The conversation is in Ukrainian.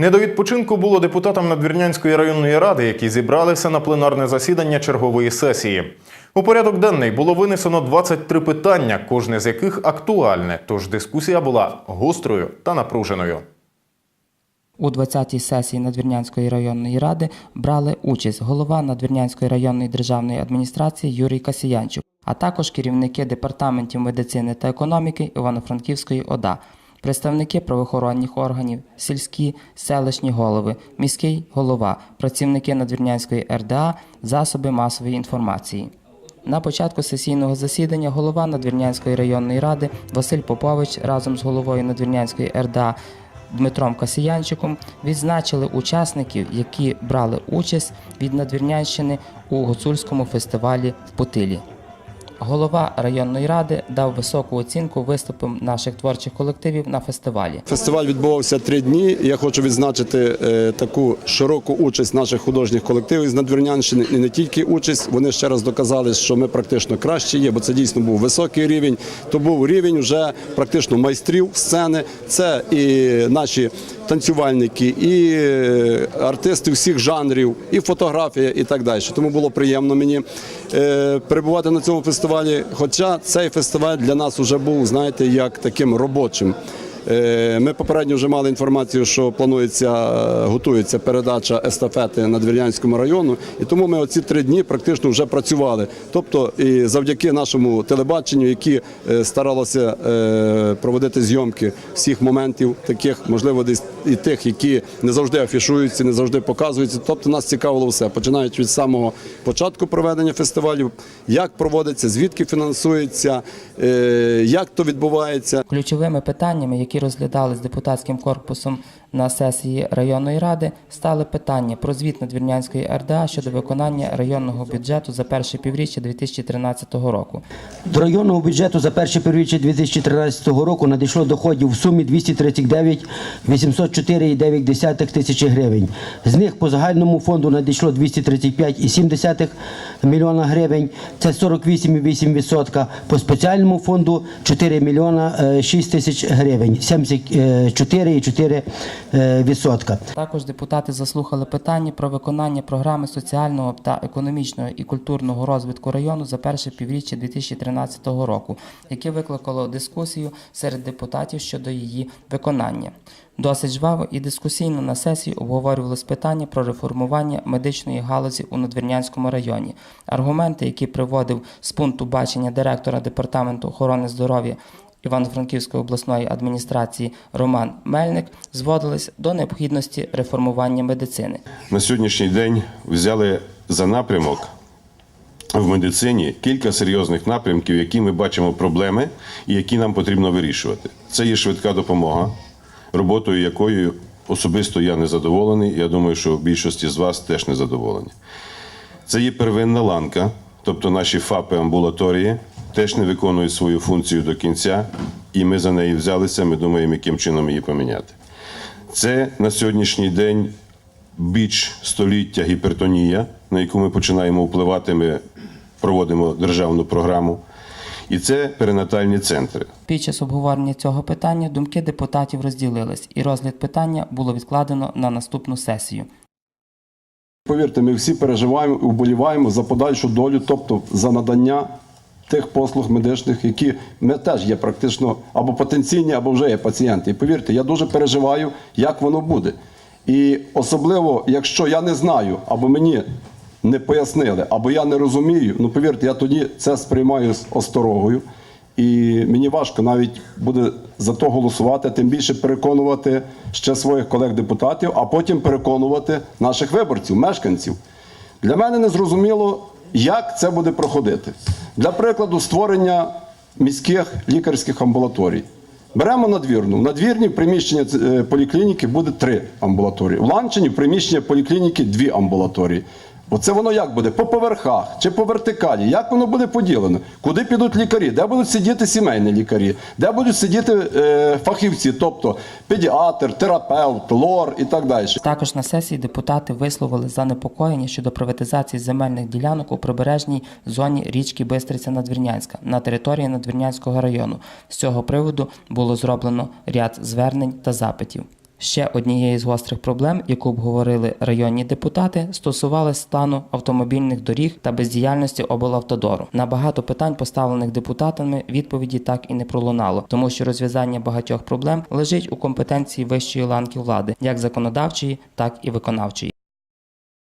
Не до відпочинку було депутатам Надвірнянської районної ради, які зібралися на пленарне засідання чергової сесії. У порядок денний було винесено 23 питання, кожне з яких актуальне, тож дискусія була гострою та напруженою. У 20-й сесії Надвірнянської районної ради брали участь голова Надвірнянської районної державної адміністрації Юрій Касіянчук, а також керівники департаментів медицини та економіки Івано-Франківської ОДА, представники правоохоронних органів, сільські, селищні голови, міський голова, працівники Надвірнянської РДА, засоби масової інформації. На початку сесійного засідання голова Надвірнянської районної ради Василь Попович разом з головою Надвірнянської РДА Дмитром Касіянчиком відзначили учасників, які брали участь від Надвірнянщини у гуцульському фестивалі в Путилі. Голова районної ради дав високу оцінку виступам наших творчих колективів на фестивалі. Фестиваль відбувався три дні. Я хочу відзначити е, таку широку участь наших художніх колективів з Надвірнянщини. І не тільки участь, вони ще раз доказали, що ми практично кращі є, бо це дійсно був високий рівень. То був рівень вже практично майстрів сцени. Це і наші танцювальники, і е, артисти всіх жанрів, і фотографія, і так далі. Тому було приємно мені е, перебувати на цьому фестивалі. Хоча цей фестиваль для нас вже був, знаєте, як таким робочим. Е, Ми попередньо вже мали інформацію, що планується, е, готується передача естафети Надвірнянському району, і тому ми оці три дні практично вже працювали. Тобто, і завдяки нашому телебаченню, які е, старалося е, проводити зйомки всіх моментів, таких можливо, десь і тих, які не завжди афішуються, не завжди показуються. Тобто нас цікавило все, починаючи від самого початку проведення фестивалю, як проводиться, звідки фінансується, як то відбувається. Ключовими питаннями, які розглядались депутатським корпусом на сесії районної ради, стали питання про звіт Надвірнянської РДА щодо виконання районного бюджету за перше півріччя 2013 року. До районного бюджету за перше півріччя 2013 року надійшло доходів в сумі 239 804,9 тисячі гривень. З них по загальному фонду надійшло 235,7 мільйона гривень, це 48,8%. По спеціальному фонду 4 мільйона е, 6 тисяч гривень, 74,4%. е. Також депутати заслухали питання про виконання програми соціального та економічного і культурного розвитку району за перше півріччя 2013 року, яке викликало дискусію серед депутатів щодо її виконання. Досить жваво і дискусійно на сесії обговорювалось питання про реформування медичної галузі у Надвірнянському районі. Аргументи, які приводив з пункту бачення директора департаменту охорони здоров'я Івано-Франківської обласної адміністрації Роман Мельник зводились до необхідності реформування медицини. на сьогоднішній день взяли за напрямок в медицині кілька серйозних напрямків, які ми бачимо проблеми і які нам потрібно вирішувати. Це є швидка допомога, роботою якою особисто я не задоволений. Я думаю, що в більшості з вас теж не задоволені. Це є первинна ланка, тобто наші ФАПи амбулаторії теж не виконують свою функцію до кінця, і ми за неї взялися. Ми думаємо, яким чином її поміняти. Це на сьогоднішній день біч століття гіпертонія, на яку ми починаємо впливати. Ми проводимо державну програму. І це перинатальні центри. Під час обговорення цього питання думки депутатів розділились, і розгляд питання було відкладено на наступну сесію. Повірте, ми всі переживаємо і вболіваємо за подальшу долю, тобто за надання тих послуг медичних, які ми теж є практично або потенційні, або вже є пацієнти. І повірте, я дуже переживаю, як воно буде. І особливо, якщо я не знаю, або мені не пояснили, або я не розумію, ну повірте, я тоді це сприймаю з осторогою. І мені важко навіть буде за то голосувати, тим більше переконувати ще своїх колег-депутатів, а потім переконувати наших виборців, мешканців. Для мене не зрозуміло, як це буде проходити. Для прикладу, створення міських лікарських амбулаторій. Беремо надвірну. В надвірні в приміщення е, поліклініки буде три амбулаторії. В Ланчині в приміщення поліклініки дві амбулаторії. Оце воно як буде? По поверхах чи по вертикалі? Як воно буде поділено? Куди підуть лікарі? Де будуть сидіти сімейні лікарі? Де будуть сидіти е, фахівці, тобто педіатр, терапевт, лор і так далі. Також на сесії депутати висловили занепокоєння щодо приватизації земельних ділянок у прибережній зоні річки Бистриця Надвірнянська на території Надвірнянського району. З цього приводу було зроблено ряд звернень та запитів. Ще однією з гострих проблем, яку обговорили районні депутати, стосувалась стану автомобільних доріг та бездіяльності облавтодору. На багато питань, поставлених депутатами, відповіді так і не пролунало, тому що розв'язання багатьох проблем лежить у компетенції вищої ланки влади, як законодавчої, так і виконавчої.